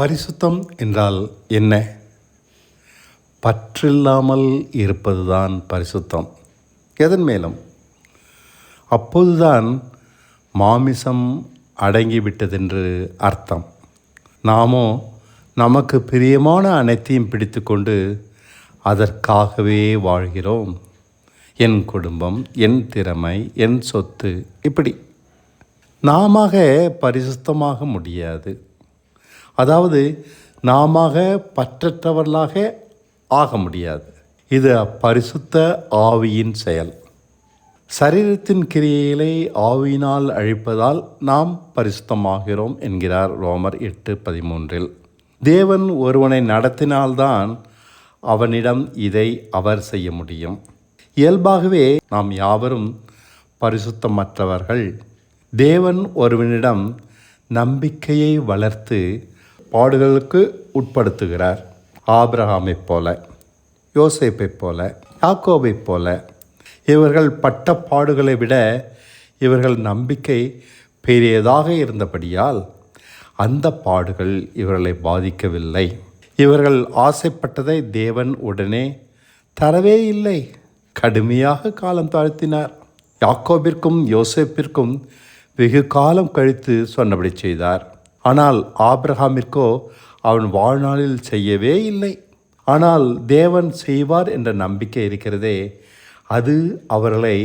பரிசுத்தம் என்றால் என்ன? பற்றில்லாமல் இருப்பதுதான் பரிசுத்தம். எதன் மேலும்? அப்போதுதான் மாமிசம் அடங்கிவிட்டதென்று அர்த்தம். நாமோ நமக்கு பிரியமான அனைத்தையும் பிடித்துக்கொண்டு அதற்காகவே வாழ்கிறோம். என் குடும்பம் என் திறமை என் சொத்து இப்படி. நாம பரிசுத்தமாக முடியாது. அதாவது நாம பற்றற்றவர்களாக ஆக முடியாது. இது பரிசுத்த ஆவியின் செயல். சரீரத்தின் கிரியைகளை ஆவியினால் அழிப்பதால் நாம் பரிசுத்தமாகிறோம் என்கிறார் ரோமர் எட்டு பதிமூன்றில். தேவன் ஒருவனை நடத்தினால்தான் அவனிடம் இதை அவர் செய்ய முடியும். இயல்பாகவே நாம் யாவரும் பரிசுத்தமற்றவர்கள். தேவன் ஒருவனிடம் நம்பிக்கையை வளர்த்து பாடுகளுக்கு உட்படுத்துகிறார். ஆபிரகாமைப் போல யோசேப்பைப் போல யாக்கோபைப் போல. இவர்கள் பட்ட பாடுகளை விட இவர்கள் நம்பிக்கை பெரியதாக இருந்தபடியால் அந்த பாடுகள் இவர்களை பாதிக்கவில்லை. இவர்கள் ஆசைப்பட்டதை தேவன் உடனே தரவே இல்லை. கடுமையாக காலம் தாழ்த்தினார். யாக்கோபிற்கும் யோசேப்பிற்கும் வெகு காலம் கழித்து சொன்னபடி செய்தார். ஆனால் ஆபிரகாமிற்கோ அவன் வாழ்நாளில் செய்யவே இல்லை. ஆனால் தேவன் செய்வார் என்ற நம்பிக்கை இருக்கிறதே. அது அவர்களை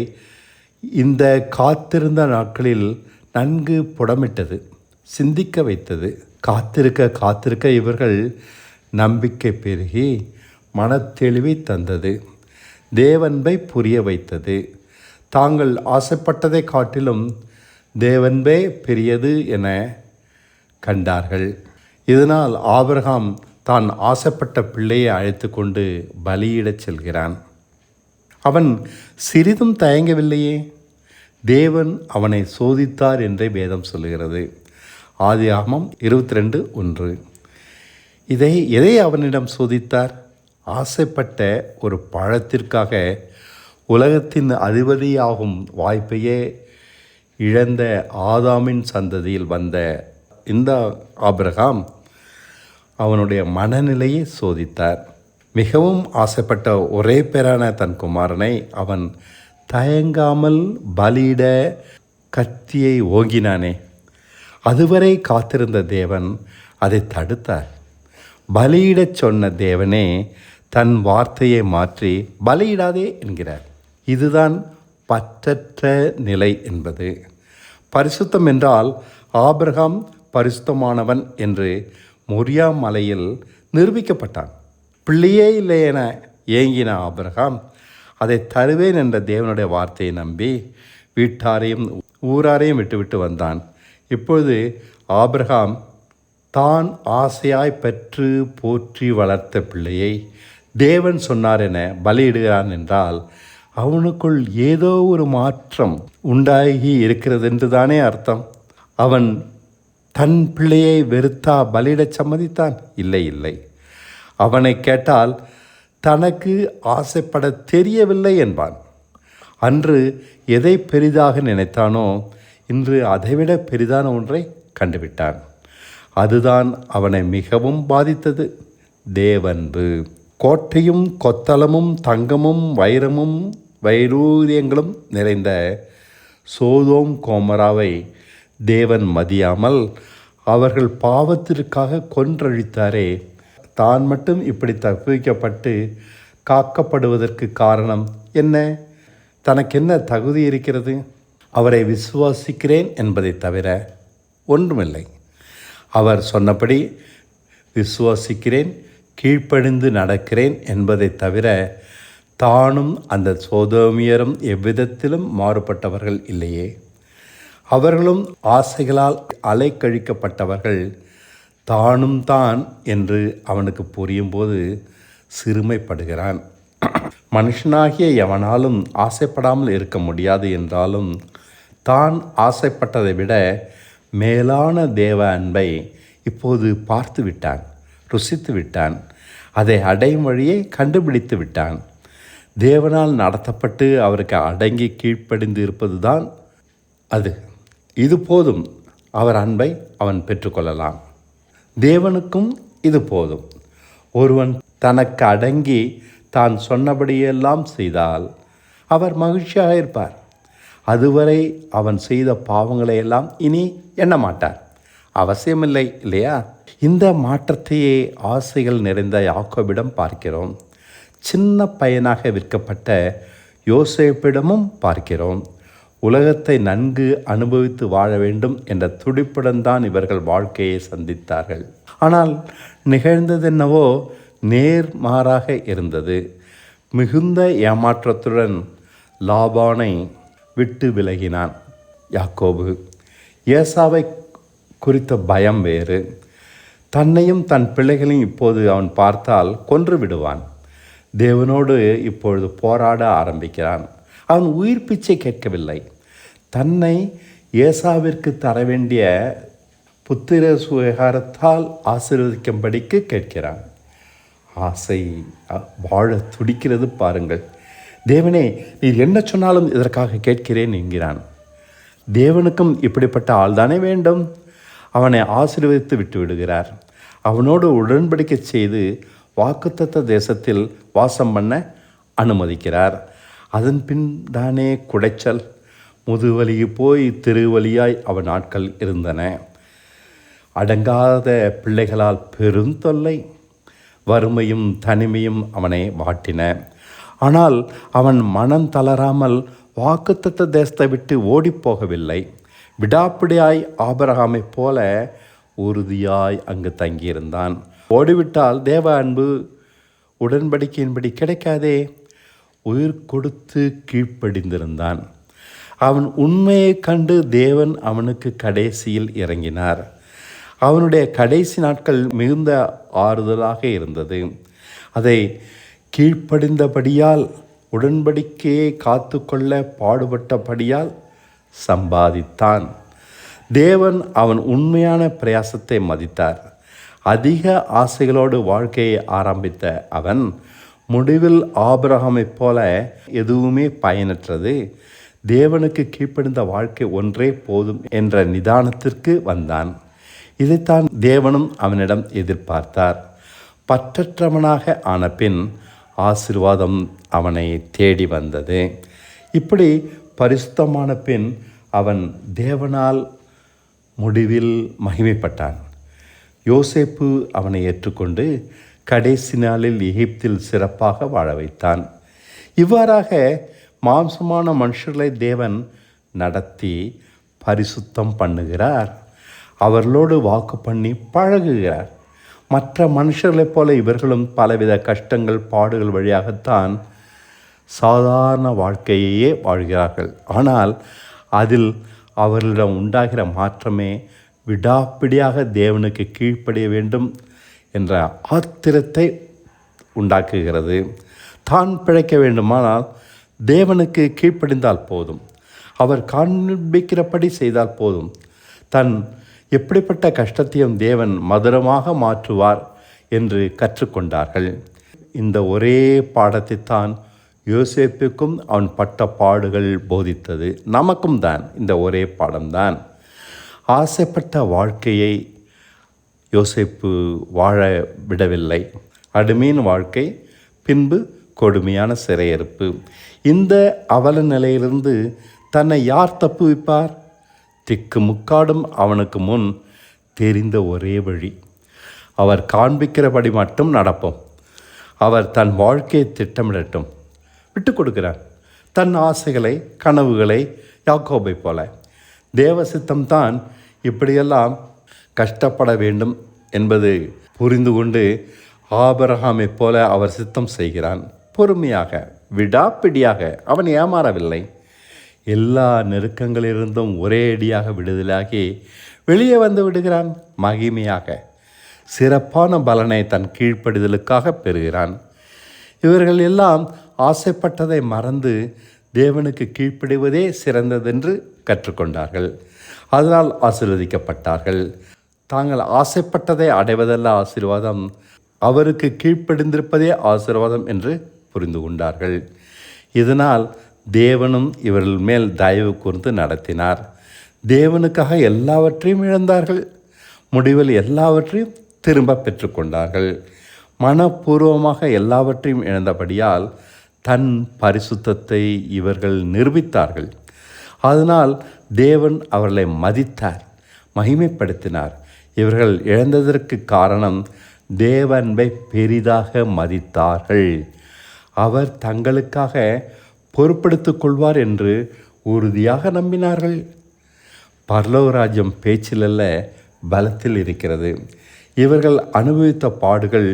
இந்த காத்திருந்த நாட்களில் நன்கு புடமிட்டது சிந்திக்க வைத்தது. காத்திருக்க காத்திருக்க இவர்கள் நம்பிக்கை பெருகி மனத்தெளிவை தந்தது தேவன்பை புரிய வைத்தது. தாங்கள் ஆசைப்பட்டதை காட்டிலும் தேவன்பே பெரியது என கண்டார்கள். இதனால் ஆபிரகாம் தான் ஆசைப்பட்ட பிள்ளையை அழைத்து கொண்டு பலியிடச் செல்கிறான். அவன் சிறிதும் தயங்கவில்லையே. தேவன் அவனை சோதித்தார் என்றே வேதம் சொல்லுகிறது. ஆதி ஆமம் இருபத்தி ரெண்டு ஒன்று. இதை எதை அவனிடம் சோதித்தார்? ஆசைப்பட்ட ஒரு பழத்திற்காக உலகத்தின் அதிபதியாகும் வாய்ப்பையே இழந்த ஆதாமின் சந்ததியில் வந்த இந்த ஆபிரகாம் அவனுடைய மனநிலையை சோதித்தார். மிகவும் ஆசைப்பட்ட ஒரே பேரான தன் குமாரனை அவன் தயங்காமல் பலியிட கத்தியை ஓங்கினானே. அதுவரை காத்திருந்த தேவன் அதை தடுத்தார். பலியிடச் சொன்ன தேவனே தன் வார்த்தையை மாற்றி பலியிடாதே என்கிறார். இதுதான் பற்றற்ற நிலை என்பது. பரிசுத்தம் என்றால் ஆபிரகாம் பரிசுத்தமானவன் என்று மொரியா மலையில் நிரூபிக்கப்பட்டான். பிள்ளையே இல்லை என ஏங்கின ஆபிரகாம் அதை தருவேன் என்ற தேவனுடைய வார்த்தையை நம்பி வீட்டாரையும் ஊராரையும் விட்டுவிட்டு வந்தான். இப்பொழுது ஆபிரகாம் தான் ஆசையாய் பெற்று போற்றி வளர்த்த பிள்ளையை தேவன் சொன்னார் என பலியிடுகிறான் என்றால் அவனுக்குள் ஏதோ ஒரு மாற்றம் உண்டாகி இருக்கிறது என்று தானே அர்த்தம். அவன் தன் பிள்ளையை வெறுத்தா பலியிடச் சம்மதித்தான்? இல்லை இல்லை. அவனை கேட்டால் தனக்கு ஆசைப்பட தெரியவில்லை என்பான். அன்று எதை பெரிதாக நினைத்தானோ இன்று அதைவிட பெரிதான ஒன்றை கண்டுவிட்டான். அதுதான் அவனை மிகவும் பாதித்தது. தேவன்பு. கோட்டையும் கொத்தளமும் தங்கமும் வைரமும் வைரூரியங்களும் நிறைந்த சோதோம் கோமராவை தேவன் மதியாமல் அவர்கள் பாவத்திற்காக கொன்றழித்தாரே. தான் மட்டும் இப்படி தப்புவிக்கப்பட்டு காக்கப்படுவதற்கு காரணம் என்ன? தனக்கு என்ன தகுதி இருக்கிறது? அவரை விசுவாசிக்கிறேன் என்பதை தவிர ஒன்றுமில்லை. அவர் சொன்னபடி விசுவாசிக்கிறேன் கீழ்ப்படிந்து நடக்கிறேன் என்பதை தவிர தானும் அந்த சோதோமியரும் எவ்விதத்திலும் மாறுபட்டவர்கள் இல்லையே. அவர்களும் ஆசைகளால் அலைக்கழிக்கப்பட்டவர்கள். தானும் தான் என்று அவனுக்கு புரியும்போது சிறுமைப்படுகிறான். மனுஷனாகிய எவனாலும் ஆசைப்படாமல் இருக்க முடியாது என்றாலும் தான் ஆசைப்பட்டதை விட மேலான தேவ அன்பை இப்போது பார்த்து விட்டான் ருசித்து விட்டான் அதை அடையும் வழியை கண்டுபிடித்து விட்டான். தேவனால் நடத்தப்பட்டு அவருக்கு அடங்கி கீழ்ப்படிந்து இருப்பது தான் அது. இது போதும். அவர் அன்பை அவன் பெற்றுக்கொள்ளலாம். தேவனுக்கும் இது போதும். ஒருவன் தனக்கு அடங்கி தான் சொன்னபடியெல்லாம் செய்தால் அவர் மகிழ்ச்சியாக இருப்பார். அதுவரை அவன் செய்த பாவங்களை எல்லாம் இனி எண்ண மாட்டார் அவசியமில்லை இல்லையா? இந்த மாற்றத்தையே ஆசைகள் நிறைந்த யாக்கோபிடம் பார்க்கிறோம். சின்ன பையனாக விற்கப்பட்ட யோசேப்பிடமும் பார்க்கிறோம். உலகத்தை நன்கு அனுபவித்து வாழ வேண்டும் என்ற துடிப்புடன் தான் இவர்கள் வாழ்க்கையை சந்தித்தார்கள். ஆனால் நிகழ்ந்ததென்னவோ நேர்மாறாக இருந்தது. மிகுந்த ஏமாற்றத்துடன் லாபானை விட்டு விலகினான் யாக்கோபு. ஏசாவை குறித்த பயம் வேறு. தன்னையும் தன் பிள்ளைகளையும் இப்போது அவன் பார்த்தால் கொன்று விடுவான். தேவனோடு இப்பொழுது போராட ஆரம்பிக்கிறான். அவன் உயிர் பிச்சை கேட்கவில்லை. தன்னை ஏசாவிற்கு தர வேண்டிய புத்திர சுகாரத்தால் ஆசீர்வதிக்கும்படிக்கு கேட்கிறான். ஆசை வாழ துடிக்கிறது பாருங்கள். தேவனே நீர் என்ன சொன்னாலும் இதற்காக கேட்கிறேன் என்கிறான். தேவனுக்கும் இப்படிப்பட்ட ஆள்தானே வேண்டும்? அவனை ஆசீர்வதித்து விட்டு விடுகிறார். அவனோடு உடன்படிக்கை செய்து வாக்குத்தத்த தேசத்தில் வாசம் பண்ண அனுமதிக்கிறார். அதன் பின் தானே குடைச்சல் முதுவலி போய் திருவலியாய் அவன் நாட்கள் இருந்தன. அடங்காத பிள்ளைகளால் பெரும் தொல்லை. வறுமையும் தனிமையும் அவனை வாட்டின. ஆனால் அவன் மனம் தளராமல் வாக்குத்தத்த தேசத்தை விட்டு ஓடிப்போகவில்லை விடாப்பிடியாய் ஆபரகாமைப் போல உறுதியாய் அங்கு தங்கியிருந்தான். ஓடிவிட்டால் தேவ அன்பு உடன்படிக்கையின்படி கிடைக்காதே. உயிர் கொடுத்து கீழ்ப்படிந்திருந்தான். அவன் உண்மையைக் கண்டு தேவன் அவனுக்கு கடைசியில் இறங்கினார். அவனுடைய கடைசி நாட்கள் மிகுந்த ஆறுதலாக இருந்தது. அதை கீழ்ப்படிந்தபடியால் உடன்படிக்கையை காத்துக்கொள்ள பாடுபட்டபடியால் சம்பாதித்தான். தேவன் அவன் உண்மையான பிரயாசத்தை மதித்தார். அதிக ஆசைகளோடு வாழ்க்கையை ஆரம்பித்த அவன் முடிவில் ஆபிரகமைப் போல எதுவுமே பயனற்றது. தேவனுக்கு கீழ்ப்படிந்த வாழ்க்கை ஒன்றே போதும் என்ற நிதானத்திற்கு வந்தான். இதைத்தான் தேவனும் அவனிடம் எதிர்பார்த்தார். பற்றற்றவனாக ஆன பின் ஆசிர்வாதம் அவனை தேடி வந்தது. இப்படி பரிசுத்தமான பின் அவன் தேவனால் முடிவில் மகிமைப்பட்டான். யோசேப்பு அவனை ஏற்றுக்கொண்டு கடைசி நாளில் எகிப்தில் சிறப்பாக வாழ வைத்தான். இவ்வாறாக மாம்சமான மனுஷர்களை தேவன் நடத்தி பரிசுத்தம் பண்ணுகிறார். அவர்களோடு வாக்கு பண்ணி பழகுகிறார். மற்ற மனுஷர்களைப் போல இவர்களும் பலவித கஷ்டங்கள் பாடுகள் வழியாகத்தான் சாதாரண வாழ்க்கையையே வாழ்கிறார்கள். ஆனால் அதில் அவர்களிடம் உண்டாகிற மாற்றமே விடாப்பிடியாக தேவனுக்கு கீழ்ப்படிய வேண்டும் என்ற ஆத்திரத்தை உண்டாக்குகிறது. தான் பிழைக்க வேண்டுமானால் தேவனுக்கு கீழ்ப்படிந்தால் போதும். அவர் காண்பிக்கிறபடி செய்தால் போதும். தன் எப்படிப்பட்ட கஷ்டத்தையும் தேவன் மதுரமாக மாற்றுவார் என்று கற்றுக்கொண்டார்கள். இந்த ஒரே பாடத்தை தான் யோசேப்புக்கும் அவன் பட்ட பாடுகள் போதித்தது. நமக்கும் தான் இந்த ஒரே பாடம்தான். ஆசைப்பட்ட வாழ்க்கையை யோசேப்பு வாழ விடவில்லை. அடிமையின் வாழ்க்கை பின்பு கொடுமையான சிறையிருப்பு. இந்த அவல நிலையிலிருந்து தன்னை யார் தப்புவிப்பார்? திக்கு முக்காடும் அவனுக்கு முன் தெரிந்த ஒரே வழி. அவர் காண்பிக்கிறபடி மட்டும் நடப்போம். அவர் தன் வாழ்க்கையை திட்டமிடட்டும். விட்டு கொடுக்கிறார். தன் ஆசைகளை கனவுகளை யாக்கோபை போல. தேவ சித்தம்தான் இப்படியெல்லாம் கஷ்டப்பட வேண்டும் என்பது புரிந்து கொண்டு ஆபரகாமை போல அவர் சித்தம் செய்கிறான். பொறுமையாக. விடாப்பிடியாக அவன் ஏமாறவில்லை. எல்லா நெருக்கங்களிலிருந்தும் ஒரே அடியாக விடுதலாகி வெளியே வந்து விடுகிறான். மகிமையாக. சிறப்பான பலனை தன் கீழ்ப்படிதலுக்காக பெறுகிறான். இவர்கள் எல்லாம் ஆசைப்பட்டதை மறந்து தேவனுக்கு கீழ்ப்படிவதே சிறந்ததென்று கற்றுக்கொண்டார்கள். அதனால் ஆசீர்வதிக்கப்பட்டார்கள். தாங்கள் ஆசைப்பட்டதை அடைவதல்ல ஆசீர்வாதம். அவருக்கு கீழ்ப்படிந்திருப்பதே ஆசீர்வாதம் என்று புரிந்து கொண்டார்கள். இதனால் தேவனும் இவர்கள் மேல் தயவு கூர்ந்து நடத்தினார். தேவனுக்காக எல்லாவற்றையும் இழந்தார்கள். முடிவில் எல்லாவற்றையும் திரும்ப பெற்றுக்கொண்டார்கள். மனப்பூர்வமாக எல்லாவற்றையும் இழந்தபடியால் தன் பரிசுத்தத்தை இவர்கள் நிரூபித்தார்கள். அதனால் தேவன் அவர்களை மதித்தார் மகிமைப்படுத்தினார். இவர்கள் இழந்ததற்கு காரணம் தேவன்பை பெரிதாக மதித்தார்கள். அவர் தங்களுக்காக பொறுப்படுத்திக் கொள்வார் என்று உறுதியாக நம்பினார்கள். பரலோகராஜ்யம் பேச்சிலல்ல பலத்தில் இருக்கிறது. இவர்கள் அனுபவித்த பாடுகள்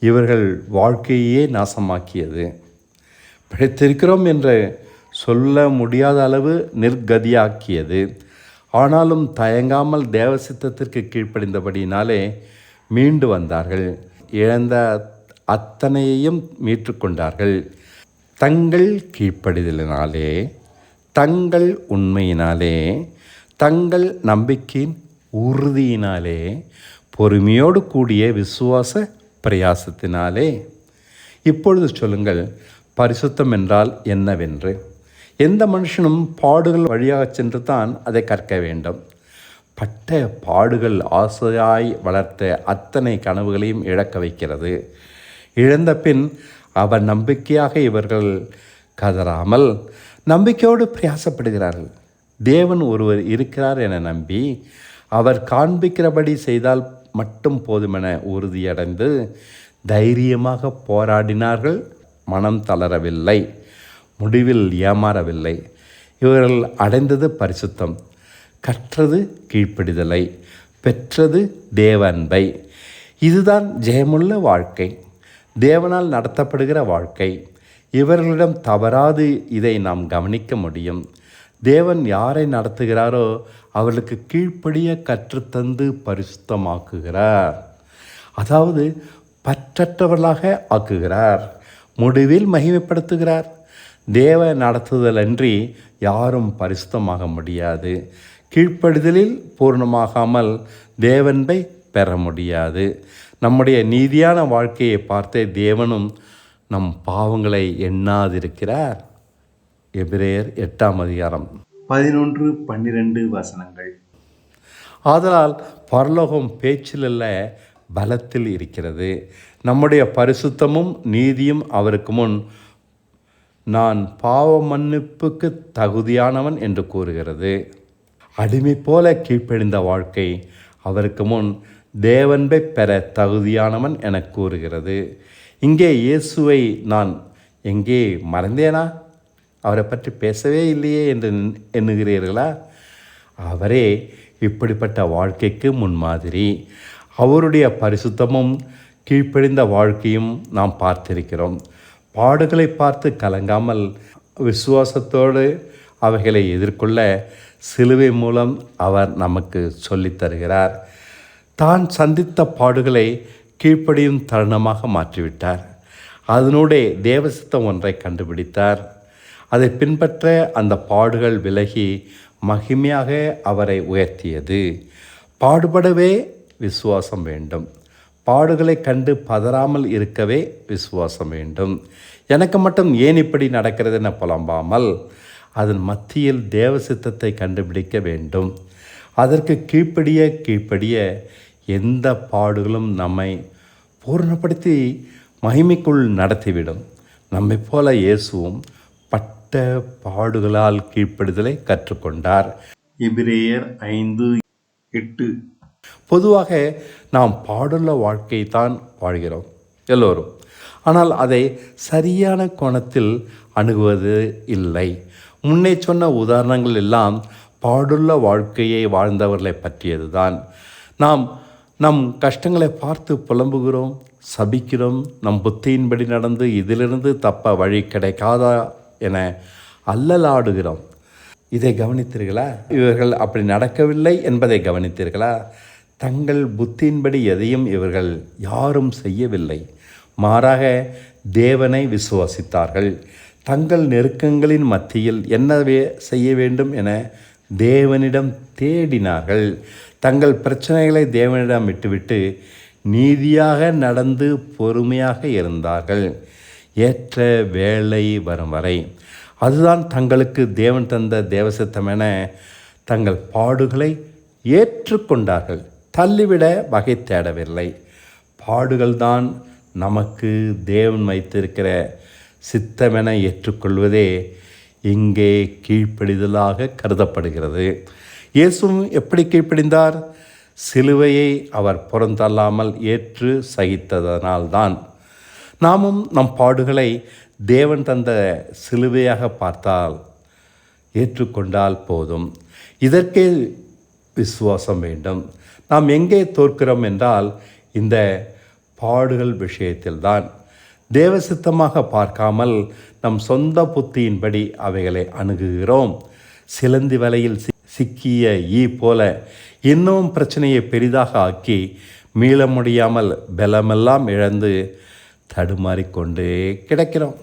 இவர்கள் வாழ்க்கையே நாசமாக்கியது. பிழைத்திருக்கிறோம் என்று சொல்ல முடியாத அளவு நிர்கதியாக்கியது. ஆனாலும் தயங்காமல் தேவசித்தத்திற்கு கீழ்ப்படிந்தபடியினாலே மீண்டு வந்தார்கள். இழந்த அத்தனையையும் மீற்றுக்கொண்டார்கள் தங்கள் கீழ்ப்படிதலினாலே தங்கள் உண்மையினாலே தங்கள் நம்பிக்கையின் உறுதியினாலே பொறுமையோடு கூடிய விசுவாச பிரயாசத்தினாலே. இப்பொழுது சொல்லுங்கள் பரிசுத்தம் என்றால் என்னவென்று? எந்த மனுஷனும் பாடுகள் வழியாக சென்று தான் அதை கற்க வேண்டும். பட்ட பாடுகள் ஆசையாய் வளர்த்த அத்தனை கனவுகளையும் இழக்க வைக்கிறது. இழந்த பின் அவர் நம்பிக்கையாக இவர்கள் கதறாமல் நம்பிக்கையோடு பிரயாசப்படுகிறார்கள். தேவன் ஒருவர் இருக்கிறார் என நம்பி அவர் காண்பிக்கிறபடி செய்தால் மட்டும் போதுமென உறுதியடைந்து தைரியமாக போராடினார்கள். மனம் தளரவில்லை. முடிவில் ஏமாறவில்லை. இவர்கள் அடைந்தது பரிசுத்தம். கற்றது கீழ்ப்பிடுதலை. பெற்றது தேவ அன்பை. இதுதான் ஜெயமுள்ள வாழ்க்கை. தேவனால் நடத்தப்படுகிற வாழ்க்கை. இவர்களிடம் தவறாது இதை நாம் கவனிக்க முடியும். தேவன் யாரை நடத்துகிறாரோ அவர்களுக்கு கீழ்ப்படிய கற்றுத்தந்து பரிசுத்தமாக்குகிறார். அதாவது பற்றற்றவர்களாக ஆக்குகிறார். முடிவில் மகிமைப்படுத்துகிறார். தேவ நடத்துதலன்றி யாரும் பரிசுத்தமாக முடியாது. கீழ்ப்படுதலில் பூர்ணமாகாமல் தேவன்பை பெற முடியாது. நம்முடைய நீதியான வாழ்க்கையை பார்த்தே தேவனும் நம் பாவங்களை எண்ணாதிருக்கிறார். எபிரேயர் எட்டாம் அதிகாரம். பதினொன்று பன்னிரெண்டு வசனங்கள். ஆதலால் பரலோகம் பேச்சிலல்ல பலத்தில் இருக்கிறது. நம்முடைய பரிசுத்தமும் நீதியும் அவருக்கு முன் நான் பாவ மன்னிப்புக்கு தகுதியானவன் என்று கூறுகிறது. அடிமை போல கீழ்ப்படிந்த வாழ்க்கை அவருக்கு முன் தேவன்பை பெற தகுதியானவன் என கூறுகிறது. இங்கே இயேசுவை நான் எங்கே மறந்தேனா? அவரை பற்றி பேசவே இல்லையே என்று எண்ணுகிறீர்களா? அவரே இப்படிப்பட்ட வாழ்க்கைக்கு முன்மாதிரி அவருடைய பரிசுத்தமும் கீழ்ப்படிந்த வாழ்க்கையும் நாம் பார்த்திருக்கிறோம். பாடுகளை பார்த்து கலங்காமல் விசுவாசத்தோடு அவைகளை எதிர்கொள்ள சிலுவை மூலம் அவர் நமக்கு சொல்லித் தருகிறார் தான் சந்தித்த பாடுகளை கீழ்ப்படியும் தருணமாக மாற்றிவிட்டார். அதனூடே தேவசித்தம் ஒன்றை கண்டுபிடித்தார். அதை பின்பற்ற அந்த பாடுகள் விலகி மகிமையாக அவரை உயர்த்தியது. பாடுபடவே விசுவாசம் வேண்டும். பாடுகளை கண்டு பதறாமல் இருக்கவே விசுவாசம் வேண்டும். எனக்கு மட்டும் ஏன் இப்படி நடக்கிறது என புலம்பாமல் அதன் மத்தியில் தேவ சித்தத்தை கண்டுபிடிக்க வேண்டும். அதற்கு கீழ்ப்படிய கீழ்ப்படிய எந்த பாடுகளும் நம்மை பூர்ணப்படுத்தி மகிமைக்குள் நடத்திவிடும். நம்மை போல இயேசுவும் பட்ட பாடுகளால் கீழ்ப்படுதலை கற்றுக்கொண்டார். இபிரேயர் ஐந்து எட்டு. பொதுவாக நாம் பாடுள்ள வாழ்க்கை தான் வாழ்கிறோம் எல்லோரும். ஆனால் அதை சரியான கோணத்தில் அணுகுவது இல்லை. முன்னே சொன்ன உதாரணங்கள் எல்லாம் பாடுள்ள வாழ்க்கையை வாழ்ந்தவர்களை பற்றியது தான் நாம் நம் கஷ்டங்களை பார்த்து புலம்புகிறோம் சபிக்கிறோம் நம் புத்தியின்படி நடந்து இதிலிருந்து தப்ப வழி கிடைக்காதா என அல்லலாடுகிறோம். இதை கவனித்தீர்களா? இவர்கள் அப்படி நடக்கவில்லை என்பதை கவனித்தீர்களா? தங்கள் புத்தியின்படி எதையும் இவர்கள் யாரும் செய்யவில்லை. மாறாக தேவனை விசுவாசித்தார்கள். தங்கள் நெருக்கங்களின் மத்தியில் என்னவே செய்ய வேண்டும் என தேவனிடம் தேடினார்கள். தங்கள் பிரச்சனைகளை தேவனிடம் விட்டுவிட்டு நீதியாக நடந்து பொறுமையாக இருந்தார்கள். ஏற்ற வேலை வரும் வரை. அதுதான் தங்களுக்கு தேவன் தந்த தேவசித்தமென தங்கள் பாடுகளை ஏற்றுக்கொண்டார்கள். தள்ளிவிட வகை தேடவில்லை. பாடுகள்தான் நமக்கு தேவன் வைத்திருக்கிற சித்தமென ஏற்றுக்கொள்வதே இங்கே கீழ்ப்படிதலாக கருதப்படுகிறது. இயேசுவும் எப்படி கீழ்ப்படிந்தார்? சிலுவையை அவர் புறந்தள்ளாமல் ஏற்று சகித்ததனால்தான். நாமும் நம் பாடுகளை தேவன் தந்த சிலுவையாக பார்த்தால் ஏற்றுக்கொண்டால் போதும். இதற்கே விசுவாசம் வேண்டும். நாம் எங்கே தோற்கிறோம் என்றால் இந்த பாடுகள் விஷயத்தில்தான். தேவசித்தமாக பார்க்காமல் நம் சொந்த புத்தியின்படி அவைகளை அணுகுகிறோம். சிலந்தி வலையில் சி- சிக்கிய ஈ போல இன்னும் பிரச்சனையை பெரிதாக ஆக்கி மீள முடியாமல் பலமெல்லாம் இழந்து தடுமாறிக்கொண்டே கிடக்கிறோம்.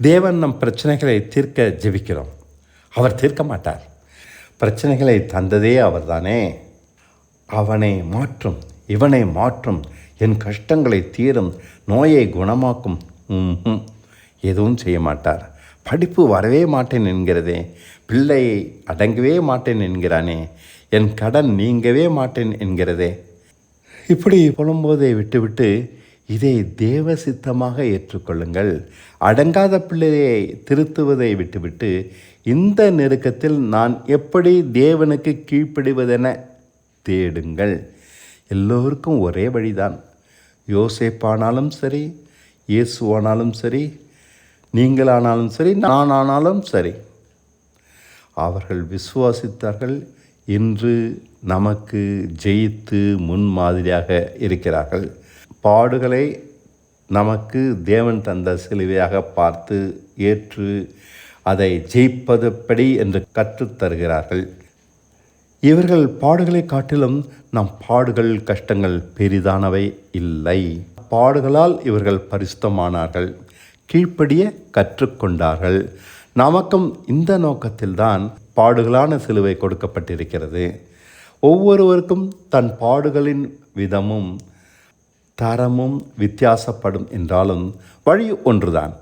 தேவன் நம் பிரச்சனைகளை தீர்க்க ஜெபிக்கிறோம். அவர் தீர்க்க மாட்டார். பிரச்சனைகளை தந்ததே அவர்தானே. அவனை மாற்றும் இவனை மாற்றும் என் கஷ்டங்களை தீரும் நோயை குணமாக்கும். எதுவும் செய்ய மாட்டார். படிப்பு வரவே மாட்டேன் என்கிறதே. பிள்ளையை அடங்கவே மாட்டேன் என்கிறானே. என் கடன் நீங்கவே மாட்டேன் என்கிறதே. இப்படி புலம்போதை விட்டுவிட்டு இதை தேவ சித்தமாக ஏற்றுக்கொள்ளுங்கள். அடங்காத பிள்ளையை திருத்துவதை விட்டுவிட்டு இந்த நெருக்கத்தில் நான் எப்படி தேவனுக்கு கீழ்ப்படிவதென தேடுங்கள். எல்லோருக்கும் ஒரே வழிதான். யோசேப்பானாலும் சரி இயேசுவானாலும் சரி நீங்களானாலும் சரி நான் ஆனாலும் சரி. அவர்கள் விசுவாசித்தார்கள் இன்று நமக்கு ஜெயித்து முன்மாதிரியாக இருக்கிறார்கள். பாடுகளை நமக்கு தேவன் தந்த சிலுவையாக பார்த்து ஏற்று அதை ஜெயிப்பதுப்படி என்று கற்றுத் தருகிறார்கள் இவர்கள் பாடுகளை காட்டிலும் நம் பாடுகள் கஷ்டங்கள் பெரிதானவை இல்லை. பாடுகளால் இவர்கள் பரிசுத்தமானார்கள் கீழ்ப்படிய கற்றுக்கொண்டார்கள். நமக்கும் இந்த நோக்கத்தில்தான் பாடுகளான சிலுவை கொடுக்கப்பட்டிருக்கிறது. ஒவ்வொருவருக்கும் தன் பாடுகளின் விதமும் தரமும் வித்தியாசப்படும் என்றாலும் வழி ஒன்றுதான்.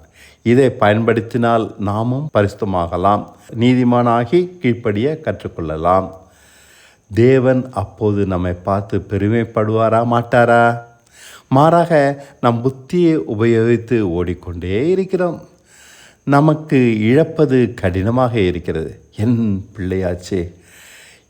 இதை பயன்படுத்தினால் நாமும் பரிசுத்தமாகலாம் நீதிமானாகி கீழ்ப்படிய கற்றுக்கொள்ளலாம். தேவன் அப்போது நம்மை பார்த்து பெருமைப்படுவாரா மாட்டாரா? மாறாக நம் புத்தியை உபயோகித்து ஓடிக்கொண்டே இருக்கிறோம். நமக்கு இழப்பது கடினமாக இருக்கிறது. என் பிள்ளையாச்சே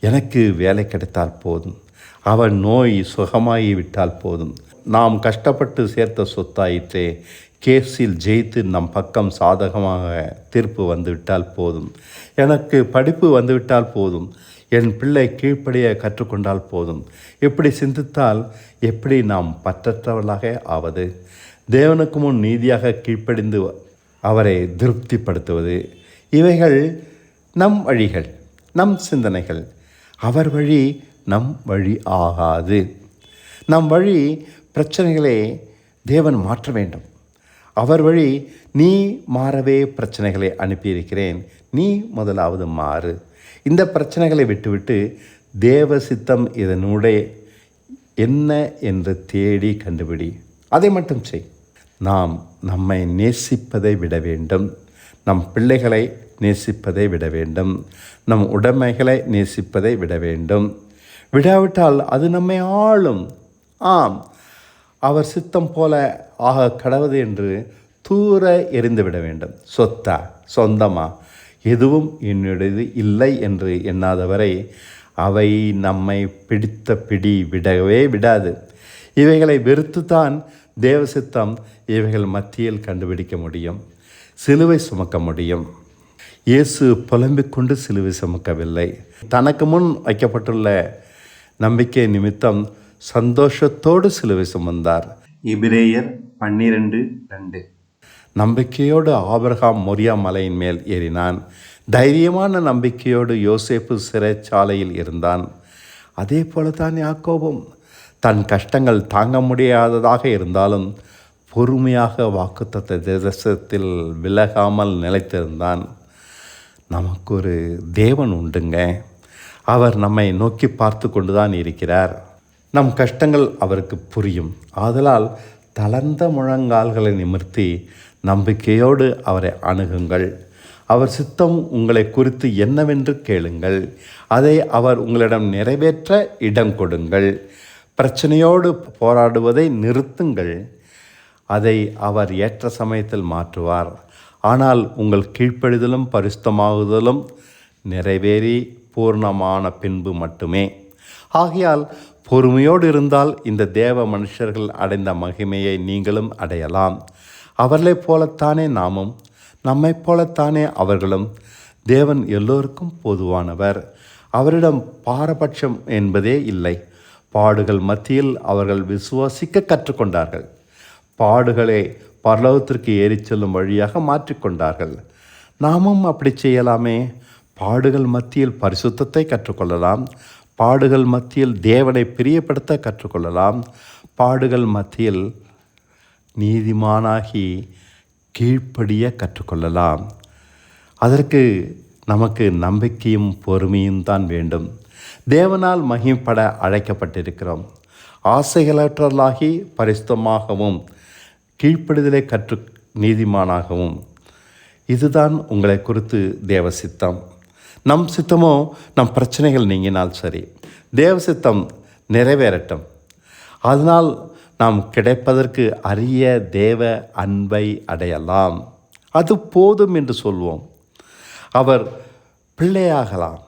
எனக்கு வேலை கிடைத்தால் போதும். அவன் நோய் சுகமாகி விட்டால் போதும். நாம் கஷ்டப்பட்டு சேர்த்த சொத்தாயிற்றே கேஸில் ஜெயித்து நம் பக்கம் சாதகமாக தீர்ப்பு வந்துவிட்டால் போதும். எனக்கு படிப்பு வந்துவிட்டால் போதும். என் பிள்ளை கீழ்ப்படிய கற்றுக்கொண்டால் போதும். இப்படி சிந்தித்தால் எப்படி நாம் பற்றற்றவர்களாக ஆவது. தேவனுக்கு முன் நீதியாக கீழ்ப்படிந்து அவரை திருப்திப்படுத்துவது. இவைகள் நம் வழிகள் நம் சிந்தனைகள். அவர் வழி நம் வழி ஆகாது. நம் வழி பிரச்சனைகளை தேவன் மாற்ற வேண்டும். அவர் வழி நீ மாறவே பிரச்சனைகளை அனுப்பியிருக்கிறேன். நீ முதலாவது மாறு. இந்த பிரச்சனைகளை விட்டுவிட்டு தேவ சித்தம் இதனுடைய என்ன என்று தேடி கண்டுபிடி. அதை மட்டும் செய். நாம் நம்மை நேசிப்பதை விட வேண்டும். நம் பிள்ளைகளை நேசிப்பதை விட வேண்டும். நம் உடைமைகளை நேசிப்பதை விட வேண்டும். விடாவிட்டால் அது நம்மை ஆளும். ஆம் அவர் சித்தம் போல ஆக கடவுது என்று தூர எரிந்து விட வேண்டும். சொத்தா சொந்தமா? எதுவும் என்னுடையது இல்லை என்று எண்ணாதவரை அவை நம்மை பிடித்த பிடி விடவே விடாது. இவைகளை வெறுத்துத்தான் தேவசித்தம் இவைகள் மத்தியில் கண்டுபிடிக்க முடியும் சிலுவை சுமக்க முடியும். இயேசு புலம்பிக் கொண்டு சிலுவை சுமக்கவில்லை. தனக்கு முன் வைக்கப்பட்டுள்ள நம்பிக்கை நிமித்தம் சந்தோஷத்தோடு சிலுவை சுமந்தார். இபிரேயர் பன்னிரண்டு ரெண்டு. நம்பிக்கையோடு ஆபிரகாம் மொரியா மலையின் மேல் ஏறினான். தைரியமான நம்பிக்கையோடு யோசேப்பு சிறைச்சாலையில் இருந்தான். அதே போல தான் யாக்கோபும் தன் கஷ்டங்கள் தாங்க முடியாததாக இருந்தாலும் பொறுமையாக வாக்குத்தத்த தேசத்தில் விலகாமல் நிலைத்திருந்தான். நமக்கு ஒரு தேவன் உண்டுங்க. அவர் நம்மை நோக்கி பார்த்து கொண்டு தான் இருக்கிறார். நம் கஷ்டங்கள் அவருக்கு புரியும். ஆதலால் தளர்ந்த முழங்கால்களை நிமிர்த்தி நம்பிக்கையோடு அவரை அணுகுங்கள். அவர் சித்தம் உங்களை குறித்து என்னவென்று கேளுங்கள். அதை அவர் உங்களிடம் நிறைவேற்ற இடம் கொடுங்கள். பிரச்சனையோடு போராடுவதை நிறுத்துங்கள். அதை அவர் ஏற்ற சமயத்தில் மாற்றுவார். ஆனால் உங்கள் கீழ்ப்படிதலும் பரிசுத்தமாகுதலும் நிறைவேறி பூர்ணமான பின்பு மட்டுமே. ஆகையால் பொறுமையோடு இருந்தால் இந்த தேவ மனுஷர்கள் அடைந்த மகிமையை நீங்களும் அடையலாம். அவர்களைப் போலத்தானே நாமும் நம்மைப் போலத்தானே அவர்களும். தேவன் எல்லோருக்கும் பொதுவானவர். அவரிடம் பாரபட்சம் என்பதே இல்லை. பாடுகள் மத்தியில் அவர்கள் விசுவாசிக்க கற்றுக்கொண்டார்கள். பாடுகளை பரலோகத்திற்கு ஏறிச் செல்லும் வழியாக மாற்றிக்கொண்டார்கள் நாமும் அப்படி செய்யலாமே? பாடுகள் மத்தியில் பரிசுத்தத்தை கற்றுக்கொள்ளலாம். பாடுகள் மத்தியில் தேவனை பிரியப்படுத்த கற்றுக்கொள்ளலாம். பாடுகள் மத்தியில் நீதிமானாகி கீழ்ப்படிய கற்றுக்கொள்ளலாம். அதற்கு நமக்கு நம்பிக்கையும் பொறுமையும் தான் வேண்டும். தேவனால் மகிம்பட அழைக்கப்பட்டிருக்கிறோம். ஆசைகளற்றலாகி பரிசுத்தமாகவும் கீழ்ப்படுதலை கற்று நீதிமானாகவும். இதுதான் உங்களை குறித்து தேவ சித்தம். நம் சித்தமோ நம் பிரச்சனைகள் நீங்கினால் சரி. தேவ சித்தம் நிறைவேறட்டும். அதனால் நாம் கிடைப்பதற்கு அரிய தேவ அன்பை அடையலாம். அது போதும் என்று சொல்வோம். அவர் பிள்ளையாகலாம்.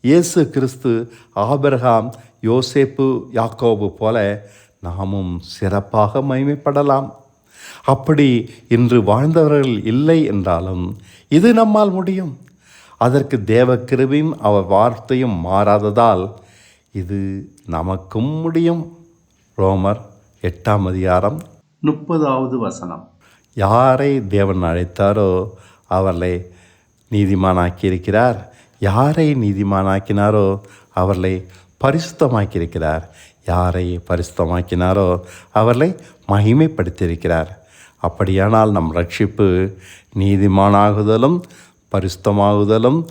இயேசு கிறிஸ்து ஆபிரகாம் யோசேப்பு யாக்கோபு போல நாமும் சிறப்பாக மகிமைப்படலாம். அப்படி இன்று வாழ்ந்தவர்கள் இல்லை என்றாலும் இது நம்மால் முடியும். அதற்கு தேவ கிருவியும் அவர் வார்த்தையும் மாறாததால் இது நமக்கும் முடியும். ரோமர் எட்டாம் அதிகாரம். முப்பதாவது வசனம். யாரை தேவன் அழைத்தாரோ அவர்களை நீதிமானாக்கியிருக்கிறார். யாரை நீதிமானாக்கினாரோ அவர்களை பரிசுத்தமாக்கியிருக்கிறார். யாரை பரிசுத்தமாக்கினாரோ அவர்களை மகிமைப்படுத்தியிருக்கிறார். அப்படியானால் நம் ரட்சிப்பு நீதிமானாகுதலும் பரிசுத்தமாகுதலும்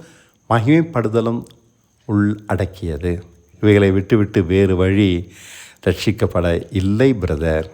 மகிமைப்படுதலும் உள் அடக்கியது. இவைகளை விட்டுவிட்டு வேறு வழி ரட்சிக்கப்பட இல்லை பிரதர்